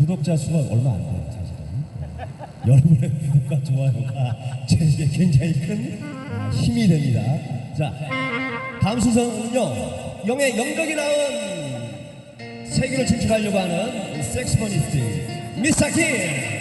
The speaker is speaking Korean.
구독자 수가 얼마 안 돼요, 사실은. 네. 여러분의 구독과 좋아요가 제게 굉장히 큰 아, 힘이 됩니다. 자, 다음 순서는요, 영의 영각이 나온 세계를 진출하려고 하는 섹스포니스트 미스터 킴.